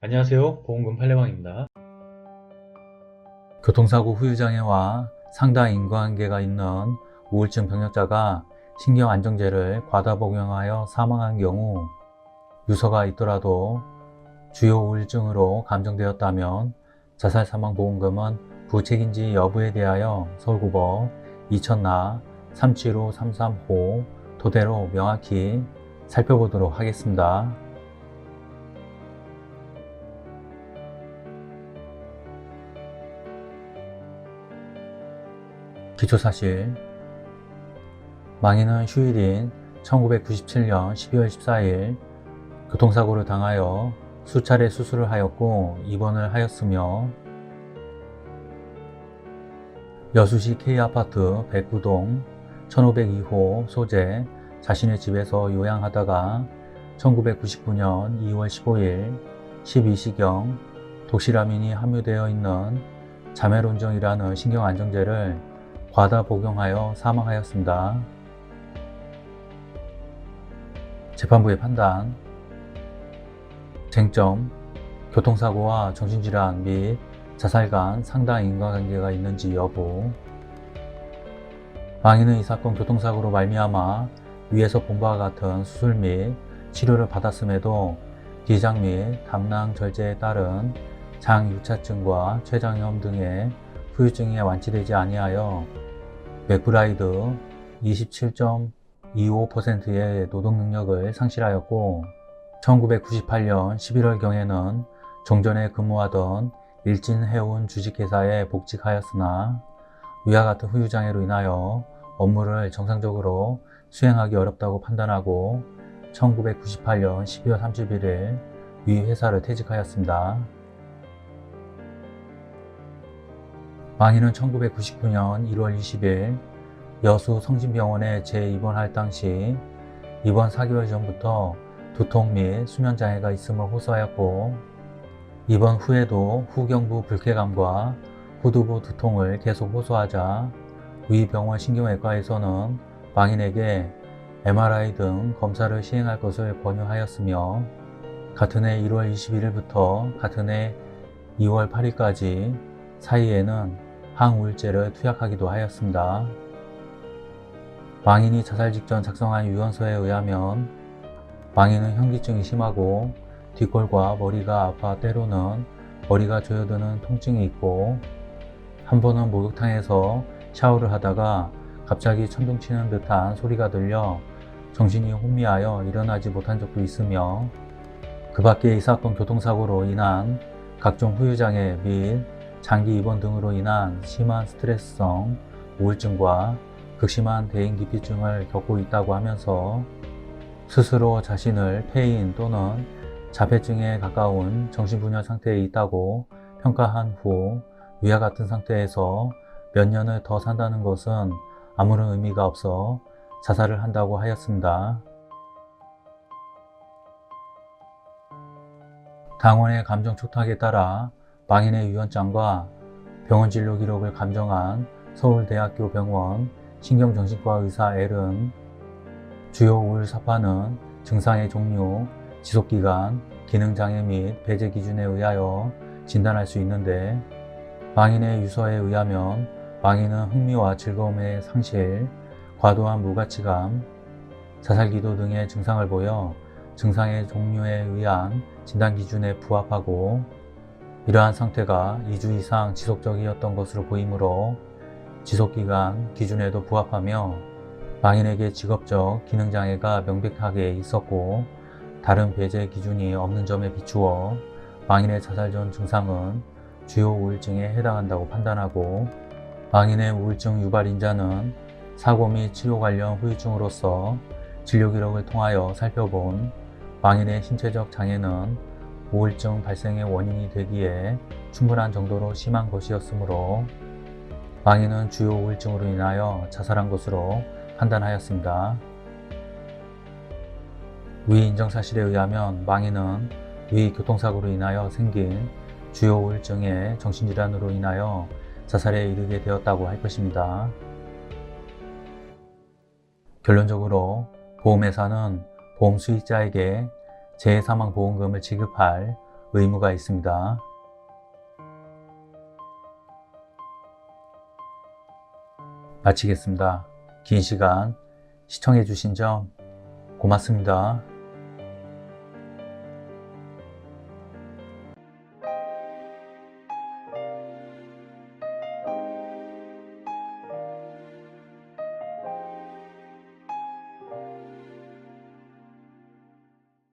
안녕하세요. 보험금 팔례방입니다. 교통사고 후유 장애와 상당 인과관계가 있는 우울증 병력자가 신경안정제를 과다 복용하여 사망한 경우 유서가 있더라도 주요 우울증으로 감정되었다면 자살 사망 보험금은 부책인지 여부에 대하여 서울고법 2000나 37533호 토대로 명확히 살펴보도록 하겠습니다. 기초사실. 망인은 휴일인 1997년 12월 14일 교통사고를 당하여 수차례 수술을 하였고 입원을 하였으며 여수시 K아파트 109동 1502호 소재 자신의 집에서 요양하다가 1999년 2월 15일 12시경 독시라민이 함유되어 있는 자멜온정이라는 신경안정제를 과다 복용하여 사망하였습니다. 재판부의 판단. 쟁점. 교통사고와 정신질환 및 자살 간 상당 인과관계가 있는지 여부. 망인은 이 사건 교통사고로 말미암아 위에서 본 바와 같은 수술 및 치료를 받았음에도 기장 및 담낭 절제에 따른 장유차증과 췌장염 등의 후유증이 완치되지 아니하여 맥브라이드 27.25%의 노동 능력을 상실하였고 1998년 11월경에는 종전에 근무하던 일진 해운 주식회사에 복직하였으나 위와 같은 후유장애로 인하여 업무를 정상적으로 수행하기 어렵다고 판단하고 1998년 12월 31일 위 회사를 퇴직하였습니다. 망인은 1999년 1월 20일 여수 성진병원에 재입원할 당시 입원 4개월 전부터 두통 및 수면장애가 있음을 호소하였고 입원 후에도 후경부 불쾌감과 후두부 두통을 계속 호소하자 위 병원 신경외과에서는 망인에게 MRI 등 검사를 시행할 것을 권유하였으며 같은 해 1월 21일부터 같은 해 2월 8일까지 사이에는 항우울제를 투약하기도 하였습니다. 망인이 자살 직전 작성한 유언서에 의하면 망인은 현기증이 심하고 뒷골과 머리가 아파 때로는 머리가 조여드는 통증이 있고 한 번은 목욕탕에서 샤워를 하다가 갑자기 천둥치는 듯한 소리가 들려 정신이 혼미하여 일어나지 못한 적도 있으며 그 밖에 이 사건 교통사고로 인한 각종 후유장애 및 장기 입원 등으로 인한 심한 스트레스성 우울증과 극심한 대인기피증을 겪고 있다고 하면서 스스로 자신을 폐인 또는 자폐증에 가까운 정신분열 상태에 있다고 평가한 후 위와 같은 상태에서 몇 년을 더 산다는 것은 아무런 의미가 없어 자살을 한다고 하였습니다. 당원의 감정 촉탁에 따라 망인의 유언장과 병원 진료 기록을 감정한 서울대학교 병원 신경정신과 의사 L은 주요 우울 사파는 증상의 종류, 지속기간, 기능장애 및 배제 기준에 의하여 진단할 수 있는데 망인의 유서에 의하면 망인은 흥미와 즐거움의 상실, 과도한 무가치감, 자살기도 등의 증상을 보여 증상의 종류에 의한 진단 기준에 부합하고 이러한 상태가 2주 이상 지속적이었던 것으로 보이므로 지속기간 기준에도 부합하며 망인에게 직업적 기능장애가 명백하게 있었고 다른 배제 기준이 없는 점에 비추어 망인의 자살 전 증상은 주요 우울증에 해당한다고 판단하고 망인의 우울증 유발 인자는 사고 및 치료 관련 후유증으로서 진료 기록을 통하여 살펴본 망인의 신체적 장애는 우울증 발생의 원인이 되기에 충분한 정도로 심한 것이었으므로 망인은 주요 우울증으로 인하여 자살한 것으로 판단하였습니다. 위 인정 사실에 의하면 망인은 위 교통사고로 인하여 생긴 주요 우울증의 정신질환으로 인하여 자살에 이르게 되었다고 할 것입니다. 결론적으로 보험회사는 보험 수익자에게 재해사망보험금을 지급할 의무가 있습니다. 마치겠습니다. 긴 시간 시청해 주신 점 고맙습니다.